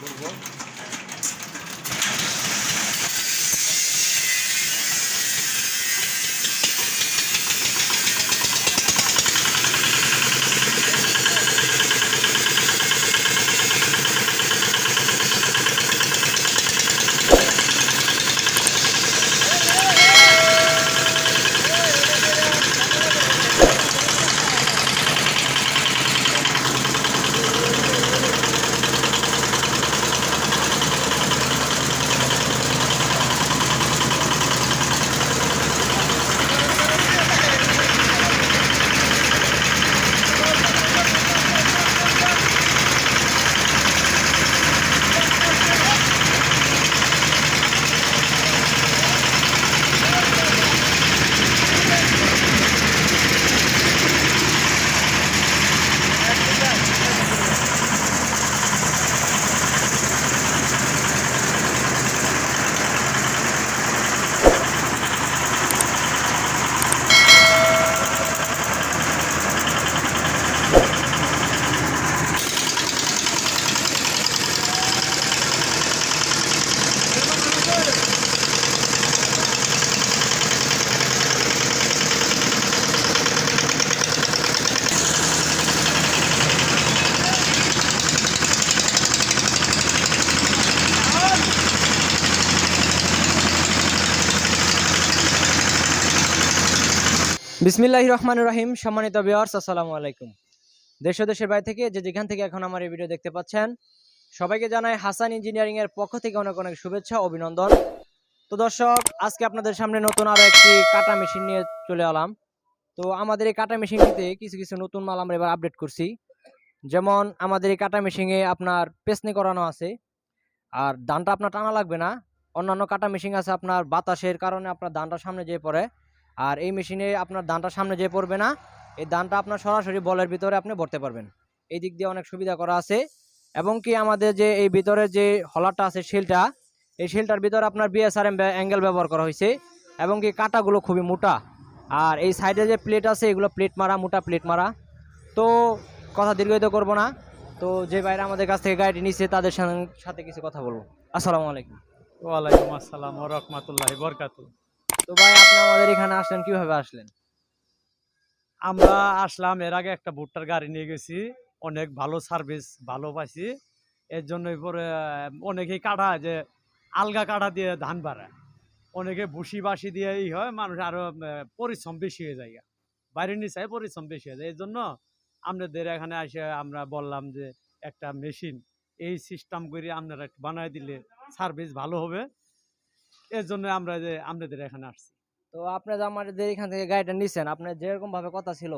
করব বিসমিল্লাহ রহমান রহিম, সম্মানিত বিয়ার্স আসসালামু আলাইকুম। দেশ দেশের বাইরে থেকে যে যেখান থেকে এখন আমার এই ভিডিও দেখতে পাচ্ছেন, সবাইকে জানাই হাসান ইঞ্জিনিয়ারিং এর পক্ষ থেকে অনেক অনেক শুভেচ্ছা, অভিনন্দন। তো দর্শক, আজকে আপনাদের সামনে নতুন আরও একটি কাটা মেশিন নিয়ে চলে এলাম। তো আমাদের এই কাটা মেশিনটিতে কিছু কিছু নতুন মাল আমরা এবার আপডেট করছি। যেমন, আমাদের এই কাটা মেশিনে আপনার পেসনি করানো আছে, আর দানটা আপনার টানা লাগবে না। অন্যান্য কাটা মেশিন আছে আপনার বাতাসের কারণে আপনার দানটা সামনে যেয়ে পড়ে। আর এই মেশিনে আপনার ধানটা সামনে যেয়ে পড়বে না। এই ধানটা আপনার সরাসরি বলের ভিতরে আপনি ভরতে পারবেন। এই দিক দিয়ে অনেক সুবিধা করা আছে। এবং কি আমাদের যে এই ভিতরে যে হলারটা আছে শিলটা, এই শিলটার ভিতরে আপনার বিএসআরএম অ্যাঙ্গেল ব্যবহার করা হয়েছে। এবং কি কাটাগুলো খুবই মোটা। আর এই সাইডে যে প্লেট আছে, এগুলো প্লেট মারা, মোটা প্লেট মারা। তো কথা দীর্ঘায়িত করব না। তো যে বাইরে আমাদের কাছ থেকে গাড়িটি নিচ্ছে তাদের সাথে- কিছু কথা বলব। আসসালামু আলাইকুম। ওয়ালাইকুম আসসালাম রাহমাতুল্লাহি বরকাতু তো ভাই আপনি আমাদের এখানে আসলেন, কীভাবে আসলেন? আমরা আসলাম, এর আগে একটা ভুট্টার গাড়ি নিয়ে গেছি। অনেক ভালো সার্ভিস ভালো পাইছি। এর জন্য পরে অনেকেই কাটা যে আলগা কাটা দিয়ে ধান বাড়ায়। অনেকে ভুসি বাসি দিয়ে এই হয়, মানুষ আরও পরিশ্রম বেশি হয়ে যায় বাইরের নিচে পরিশ্রম বেশি হয়ে যায়। এই জন্য আপনাদের এখানে এসে আমরা বললাম যে একটা মেশিন এই সিস্টেম করে আপনারা বানায় দিলে সার্ভিস ভালো হবে। এর জন্য আমরা যে আপনাদের এখানে আসছি। তো আপনি যে আমাদের এখান থেকে গাড়িটা নিছেন আপনার যেরকম ভাবে কথা ছিল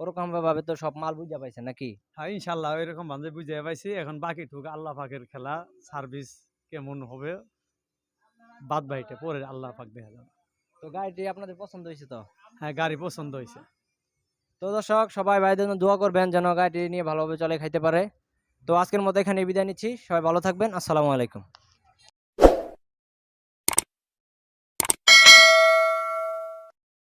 ওরকম ভাবে তো সব মাল বুঝা পাইছেন নাকি? হ্যাঁ ইনশাল্লাহ এরকম ভাবে বুঝে পাইছি। এখন বাকি টুক আল্লাহ পাকের খেলা সার্ভিস কেমন হবে বাদ বাড়িটা পরে আল্লাহ পাক দেখা যাবে। তো গাড়িটি আপনাদের পছন্দ হয়েছে তো? হ্যাঁ গাড়ি পছন্দ হয়েছে। তো দর্শক সবাই ভাইদের জন্য দোয়া করবেন যেন গাড়িটি নিয়ে ভালোভাবে চলে খাইতে পারে। তো আজকের মতো এখানে বিদায় নিচ্ছি। সবাই ভালো থাকবেন। আসসালামু আলাইকুম।